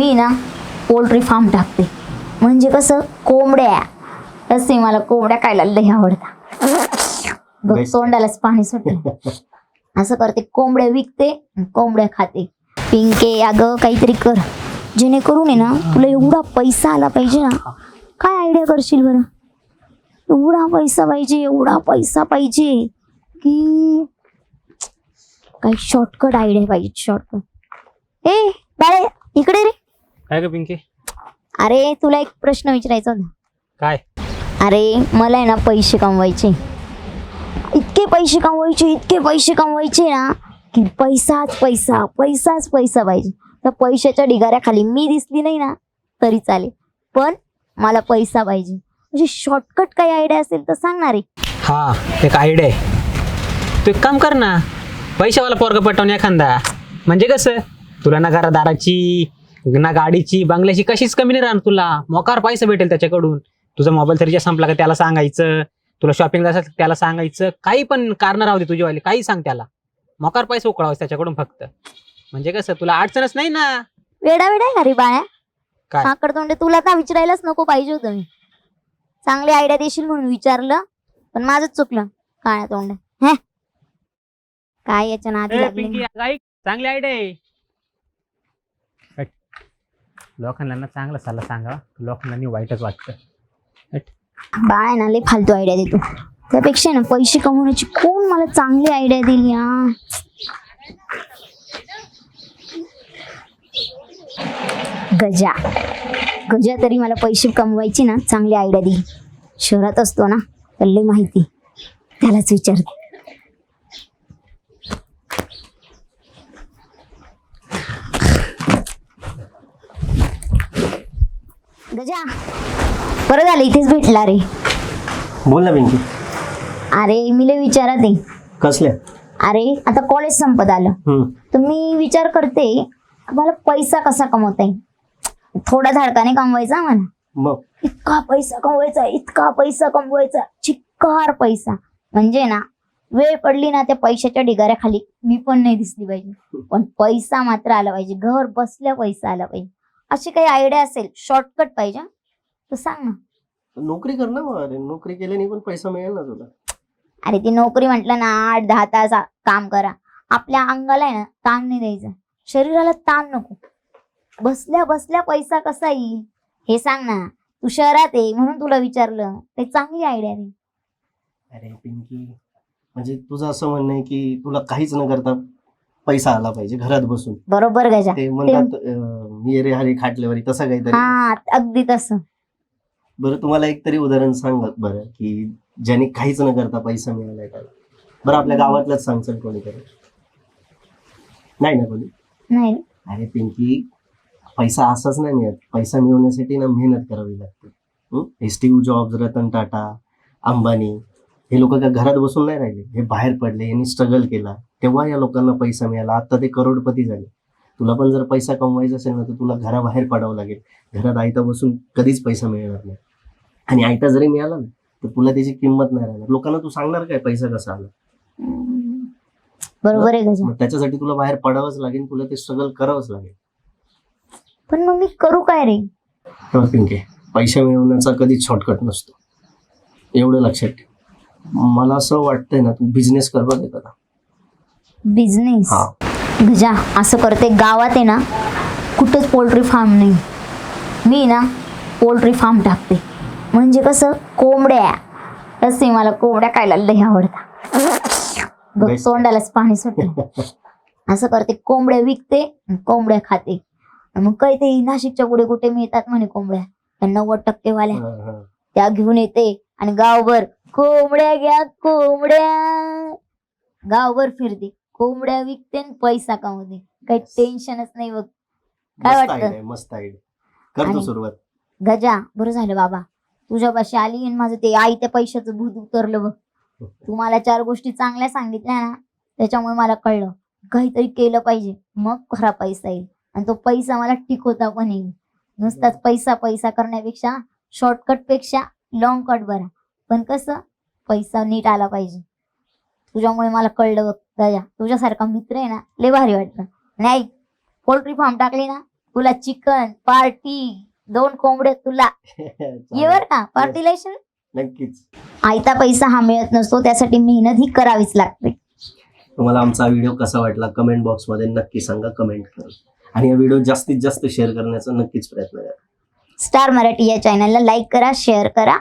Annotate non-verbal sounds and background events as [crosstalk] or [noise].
मी ना poultry form टाकते. म्हणजे कसं कोंबड्या. तसे मला कोंबड्या खायला लई आवडतात. बघ. तोंडालाच पाणी सुटलं असं करते कोंबड्या विकते कोंबड्या खाते. पिंके अगं काहीतरी कर. जेणेकरून आहे ना तुला एवढा पैसा आला पाहिजे ना काय आयडिया करशील बरं? एवढा पैसा पाहिजे एवढा पैसा पाहिजे की काही शॉर्टकट आयडिया पाहिजे शॉर्टकट ए बाळे इकडे रे. काय ग पिंकी? अरे तुला एक प्रश्न विचारायचा होता. काय? अरे मला आहे ना पैसे कमवायचे. इतके पैसे कमवायचे इतके पैसे कमवायचे ना की पैसाच पैसा पैसाच पैसा पाहिजे. त्या पैशाच्या ढिगाऱ्याखाली मी दिसली नाही ना तरी चालेल. पण मला पैसा पाहिजे. म्हणजे शॉर्टकट काही आयडिया असेल तर सांगणार आहे हा एक आयडिया आहे. तू एक काम कर ना पैशावाला पोरग पटवून एखादा. म्हणजे कसं? तुला ना घरादाराची ना गाडीची बंगल्याची कशीच कमी नाही राहणार तुला. मोकार पैसा भेटेल त्याच्याकडून. तुझा मोबाईल तरी संपला का त्याला सांगायचं. तुला शॉपिंग तर त्याला सांगायचं. काही पण कारण राहू दे तुझीवाली काही सांग त्याला. मोकार पैसा उकळावं त्याच्याकडून फक्त. म्हणजे कसं तुला अडचणच नाही ना? वेडा वेडा आहे का रे बाळ्या. काय? माकड तोंडे तुला तर विचारायलाच नको पाहिजे होतं मी. चांगली आयडिया देशील म्हणून विचारलं पण माझंच चुकलं. काळ्या तोंड. हे. काय याच्या नादी ए, लागली? पिंकी, ऐक, चांगली आयडिया आहे. लोकांना चांगला सल्ला सांगा लोकांना वाईटच वाटतं. बाळ ना लय फालतू आयडिया देतो. त्यापेक्षा ना पैसे कमवण्याची कोण मला चांगली आयडिया दिली हा गजा. गजा तरी मला पैसे कमवायची ना चांगली आयडिया दिली शहरात असतो ना तर माहिती. त्यालाच विचारते. गजा बरं झालं इथेच भेटला रे. बोल ना पिंकी. अरे मी लय विचारात आहे. कसल्या? अरे आता कॉलेज संपत आलं. हम्म. तर मी विचार करते मला पैसा कसा कमवता येईल? थोड्या धाडकाने कमवायचा मला. मग? इतका पैसा कमवायचा इतका पैसा कमवायचा चिक्कार पैसा. म्हणजे ना वेळ पडली ना त्या पैशाच्या ढिगाऱ्याखाली मी पण नाही दिसली पाहिजे. पण पैसा मात्र आला पाहिजे. घर बसल्या पैसा आला पाहिजे. अशी काही आयडिया असेल शॉर्टकट पाहिजे? तर सांग ना. नोकरी कर ना मग अरे नोकरी केल्याने पण पैसा मिळेल ना तुला. अरे ती नोकरी म्हटलं ना आठ दहा तास आ- काम करा. आपल्या अंगाला आहे ना ताण नाही द्यायचा. शरीराला ताण नको. बसल्या बसल्या पैसा कसा येईल? हे सांग ना. तू शहरात आहे म्हणून तुला विचारलं. ते चांगली आयडिया आहे. अरे पिंकी म्हणजे तुझं असं म्हणणं आहे की तुला काहीच न करता पैसा आला पाहिजे घरात बसून. बरोबर गजा. ते म्हणतात अं, ये रे हरी खाटल्यावरी तसं काहीतरी. हा अगदी तसं. बरं तुम्हाला एक तरी उदाहरण सांग बरं की ज्याने काहीच न करता पैसा मिळालाय त्याला बरं आपल्या गावातलंच सांगचं कोणीतरी? नाही ना कोणी? नाही. अरे पिंकी पैसा असाच नाही मिळत. पैसा मिळवण्यासाठी ना मेहनत करावी लागते. स्टीव्ह जॉब्स रतन टाटा अंबानी हे लोक काय घरात बसून नाही राहिले? हे बाहेर पडले यांनी स्ट्रगल केला. तेव्हा या लोकांना पैसा मिळाला. आता ते करोडपती झाले. तुला पण जर पैसा कमवायचा असेल ना तर तुला घराबाहेर पडावं लागेल. घरात आयता बसून कधीच पैसा मिळणार नाही. आणि आयता जरी मिळाला ना तर तुला त्याची किंमत नाही राहणार. लोकांना तू सांगणार काय पैसा कसा आला. बरोबर आहे गजा मग त्याच्यासाठी तुला बाहेर पडावंच लागेल तुला ते स्ट्रगल करावंच लागेल. पण मग मी करू काय रे? पिंके पैसे मिळवण्याचा कधीच शॉर्टकट नसतो. एवढं लक्षात ठेव. मला असं वाटतंय ना तू बिझनेस कर बघ आता बिझनेस हा. गजा असं करते. गावात आहे ना कुठंच पोल्ट्री फार्म नाही. मी ना पोल्ट्री फार्म टाकते. म्हणजे कसं कोंबड्या. तसे मला कोंबड्या खायला लई आवडतात. बघ. तोंडालाच पाणी सुटलं असं करते कोंबड्या विकते कोंबड्या खाते. मग काय ते नाशिकच्या पुढे कुठे मिळतात म्हणे कोंबड्या. त्या नव्वद टक्के वाल्या. त्या घेऊन येते आणि गावभर कोंबड्या घ्या कोंबड्या. गावभर फिरते. कोंबड्या विकते पैसा कमवते. काही टेन्शनच नाही बघ. काय मस्त वाटतं? मस्त आयडिया करतो आणि- सुरुवात. गजा बरं झालं बाबा. तुझ्यापाशी आली आणि माझं ते आई त्या पैशाचं भूत उतरलं बघ. [laughs] तू मला चार गोष्टी चांगल्या सांगितल्या ना त्याच्यामुळे मला कळलं. काहीतरी केलं पाहिजे मग खरा पैसा येईल. आणि तो पैसा मला टिकवता पण येईल. नुसताच पैसा पैसा करण्यापेक्षा शॉर्टकटपेक्षा लॉंग कट बरा. पण कसं? पैसा नीट आला पाहिजे. तुझ्यामुळे मला कळलं बघ गजा तुझ्यासारखा मित्र आहे ना लय भारी वाटतं. आणि ऐक पोल्ट्री फार्म टाकली ना तुला चिकन पार्टी दोन कोंबडे तुला. [laughs] ये बर का पार्टीला येशील नक्कीच. आयता पैसा हा मिळत नसतो त्यासाठी मेहनत ही करावीच लागते. तुम्हाला आमचा व्हिडिओ कसा वाटला कमेंट बॉक्समध्ये नक्की सांगा कमेंट करा. आणि हा व्हिडिओ जास्तीत जास्त शेअर करण्याचा नक्कीच प्रयत्न करा. स्टार मराठी या चॅनलला लाईक करा शेअर करा.